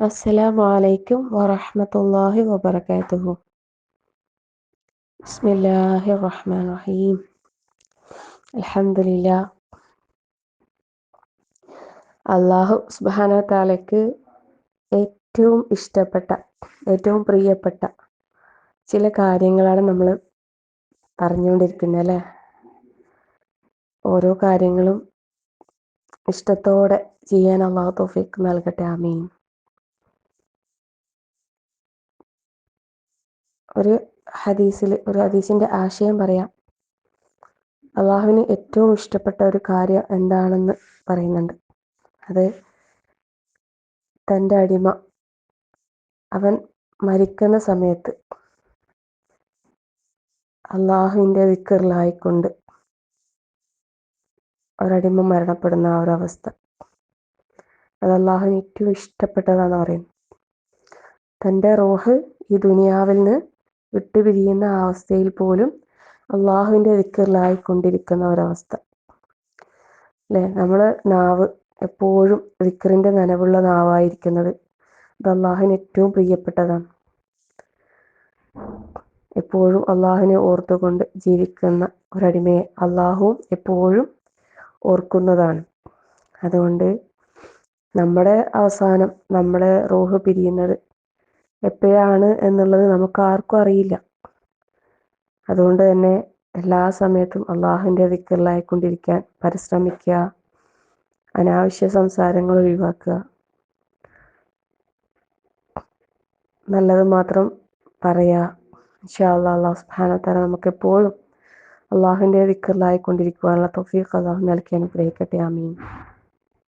അസ്സലാമു അലൈക്കും വറഹ്മത്തുള്ളാഹി വബറകാതുഹു. ബിസ്മില്ലാഹിർ റഹ്മാനിർ റഹീം. അൽഹംദുലില്ലാ. അള്ളാഹു സുബ്ഹാനഹു തആലയ്ക്ക് ഏറ്റവും ഇഷ്ടപ്പെട്ട ഏറ്റവും പ്രിയപ്പെട്ട ചില കാര്യങ്ങളാണ് നമ്മൾ പറഞ്ഞുകൊണ്ടിരിക്കുന്നത് അല്ലേ? ഓരോ കാര്യങ്ങളും ഇഷ്ടത്തോടെ ചെയ്യാൻ അള്ളാഹു തോഫിക്ക് നൽകട്ടെ. ആമീൻ. ഒരു ഹദീസിൽ ഒരു ഹദീസിന്റെ ആശയം പറയാം. അള്ളാഹുവിന് ഏറ്റവും ഇഷ്ടപ്പെട്ട ഒരു കാര്യം എന്താണെന്ന് പറയുന്നുണ്ട്. അത് തന്റെ അടിമ. അവൻ മരിക്കുന്ന സമയത്ത് അള്ളാഹുവിന്റെ വിക്കറിലായിക്കൊണ്ട് ഒരടിമ മരണപ്പെടുന്ന ആ ഒരു അവസ്ഥ. അത് അള്ളാഹുവിന് ഏറ്റവും ഇഷ്ടപ്പെട്ടതാണെന്ന് പറയുന്നു. തന്റെ റോഹ് ഈ ദുനിയാവിൽ നിന്ന് വിട്ടുപിരിയുന്ന ആ അവസ്ഥയിൽ പോലും അള്ളാഹുവിന്റെ വിക്കറിലായിക്കൊണ്ടിരിക്കുന്ന ഒരവസ്ഥ. അല്ലേ? നമ്മൾ നാവ് എപ്പോഴും വിക്കറിന്റെ നനവുള്ള നാവായിരിക്കുന്നത് അത് അള്ളാഹുവിന് ഏറ്റവും പ്രിയപ്പെട്ടതാണ്. എപ്പോഴും അള്ളാഹുവിനെ ഓർത്തുകൊണ്ട് ജീവിക്കുന്ന ഒരടിമയെ അള്ളാഹുവും എപ്പോഴും ഓർക്കുന്നതാണ്. അതുകൊണ്ട് നമ്മുടെ അവസാനം നമ്മുടെ റോഹ് പിരിയുന്നത് എപ്പോഴാണ് എന്നുള്ളത് നമുക്ക് ആർക്കും അറിയില്ല. അതുകൊണ്ട് തന്നെ എല്ലാ സമയത്തും അള്ളാഹുവിന്റെ ദിക്കറിലായിക്കൊണ്ടിരിക്കാൻ പരിശ്രമിക്കുക. അനാവശ്യ സംസാരങ്ങൾ ഒഴിവാക്കുക. നല്ലത് മാത്രം പറയുക. ഇൻഷാ അള്ളാഹ് നമുക്ക് എപ്പോഴും അള്ളാഹുവിന്റെ ദിക്കറിലായിക്കൊണ്ടിരിക്കുവാനുള്ള തൊഫീഖ് അള്ളാഹു നൽകി അനുഗ്രഹിക്കട്ടെ. ആമീൻ.